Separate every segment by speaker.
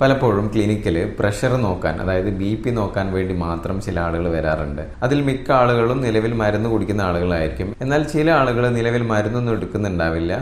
Speaker 1: പലപ്പോഴും ക്ലിനിക്കിൽ പ്രഷർ നോക്കാൻ അതായത് ബി പി നോക്കാൻ വേണ്ടി മാത്രം ചില ആളുകൾ വരാറുണ്ട്. അതിൽ മിക്ക ആളുകളും നിലവിൽ മരുന്ന് കുടിക്കുന്ന ആളുകളായിരിക്കും. എന്നാൽ ചില ആളുകൾ നിലവിൽ മരുന്നൊന്നും എടുക്കുന്നുണ്ടാവില്ല.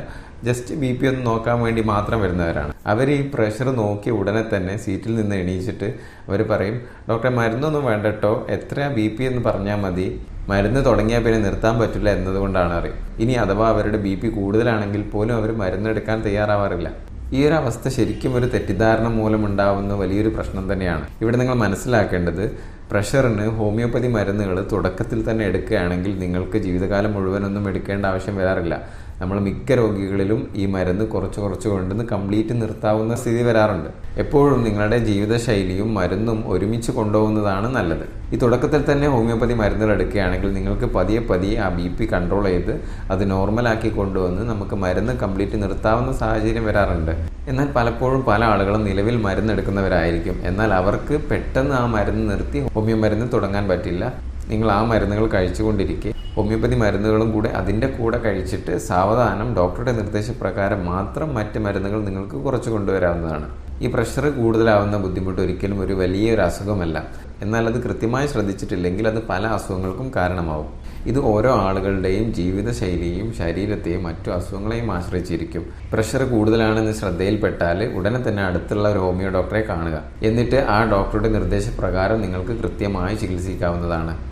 Speaker 1: ജസ്റ്റ് ബി പി ഒന്ന് നോക്കാൻ വേണ്ടി മാത്രം വരുന്നവരാണ്. അവർ ഈ പ്രഷർ നോക്കി ഉടനെ തന്നെ സീറ്റിൽ നിന്ന് എണീച്ചിട്ട് അവർ പറയും ഡോക്ടറെ മരുന്നൊന്നും വേണ്ട കേട്ടോ എത്ര ബി പി എന്ന് പറഞ്ഞാൽ മതി. മരുന്ന് തുടങ്ങിയാൽ പിന്നെ നിർത്താൻ പറ്റില്ല എന്നതുകൊണ്ടാണ് അറിയും. ഇനി അഥവാ അവരുടെ ബി പി കൂടുതലാണെങ്കിൽ പോലും അവർ മരുന്നെടുക്കാൻ തയ്യാറാവാറില്ല. ഈ ഒരു അവസ്ഥ ശരിക്കും ഒരു തെറ്റിദ്ധാരണ മൂലമുണ്ടാവുന്ന വലിയൊരു പ്രശ്നം തന്നെയാണ്. ഇവിടെ നിങ്ങൾ മനസ്സിലാക്കേണ്ടത് പ്രഷറിന് ഹോമിയോപ്പതി മരുന്നുകൾ തുടക്കത്തിൽ തന്നെ എടുക്കുകയാണെങ്കിൽ നിങ്ങൾക്ക് ജീവിതകാലം മുഴുവനൊന്നും എടുക്കേണ്ട ആവശ്യം വരാറില്ല. നമ്മൾ മിക്ക രോഗികളിലും ഈ മരുന്ന് കുറച്ച് കുറച്ച് കൊണ്ടുവന്ന് കംപ്ലീറ്റ് നിർത്താവുന്ന സ്ഥിതി വരാറുണ്ട്. എപ്പോഴും നിങ്ങളുടെ ജീവിതശൈലിയും മരുന്നും ഒരുമിച്ച് കൊണ്ടുപോകുന്നതാണ് നല്ലത്. ഈ തുടക്കത്തിൽ തന്നെ ഹോമിയോപ്പതി മരുന്നുകൾ എടുക്കുകയാണെങ്കിൽ നിങ്ങൾക്ക് പതിയെ പതിയെ ആ ബി പി കൺട്രോൾ ചെയ്ത് അത് നോർമലാക്കി കൊണ്ടുവന്ന് നമുക്ക് മരുന്ന് കംപ്ലീറ്റ് നിർത്താവുന്ന സാഹചര്യം വരാറുണ്ട്. എന്നാൽ പലപ്പോഴും പല ആളുകളും നിലവിൽ മരുന്ന് എടുക്കുന്നവരായിരിക്കും. എന്നാൽ അവർക്ക് പെട്ടെന്ന് ആ മരുന്ന് നിർത്തി ഹോമിയോ മരുന്ന് തുടങ്ങാൻ പറ്റില്ല. നിങ്ങൾ ആ മരുന്നുകൾ കഴിച്ചുകൊണ്ടിരിക്കെ. ഹോമിയോപ്പതി മരുന്നുകളും കൂടെ അതിന്റെ കൂടെ കഴിച്ചിട്ട് സാവധാനം ഡോക്ടറുടെ നിർദ്ദേശപ്രകാരം മാത്രം മറ്റ് മരുന്നുകൾ നിങ്ങൾക്ക് കുറച്ച് കൊണ്ടുവരാവുന്നതാണ്. ഈ പ്രഷർ കൂടുതലാവുന്ന ബുദ്ധിമുട്ട് ഒരിക്കലും ഒരു വലിയൊരു അസുഖമല്ല. എന്നാൽ അത് കൃത്യമായി ശ്രദ്ധിച്ചിട്ടില്ലെങ്കിൽ അത് പല അസുഖങ്ങൾക്കും കാരണമാവും. ഇത് ഓരോ ആളുകളുടെയും ജീവിതശൈലിയെയും ശരീരത്തെയും മറ്റു അസുഖങ്ങളെയും ആശ്രയിച്ചിരിക്കും. പ്രഷർ കൂടുതലാണെന്ന് ശ്രദ്ധയിൽപ്പെട്ടാൽ ഉടനെ തന്നെ അടുത്തുള്ള ഒരു ഹോമിയോ ഡോക്ടറെ കാണുക. എന്നിട്ട് ആ ഡോക്ടറുടെ നിർദ്ദേശപ്രകാരം നിങ്ങൾക്ക് കൃത്യമായി ചികിത്സിക്കാവുന്നതാണ്.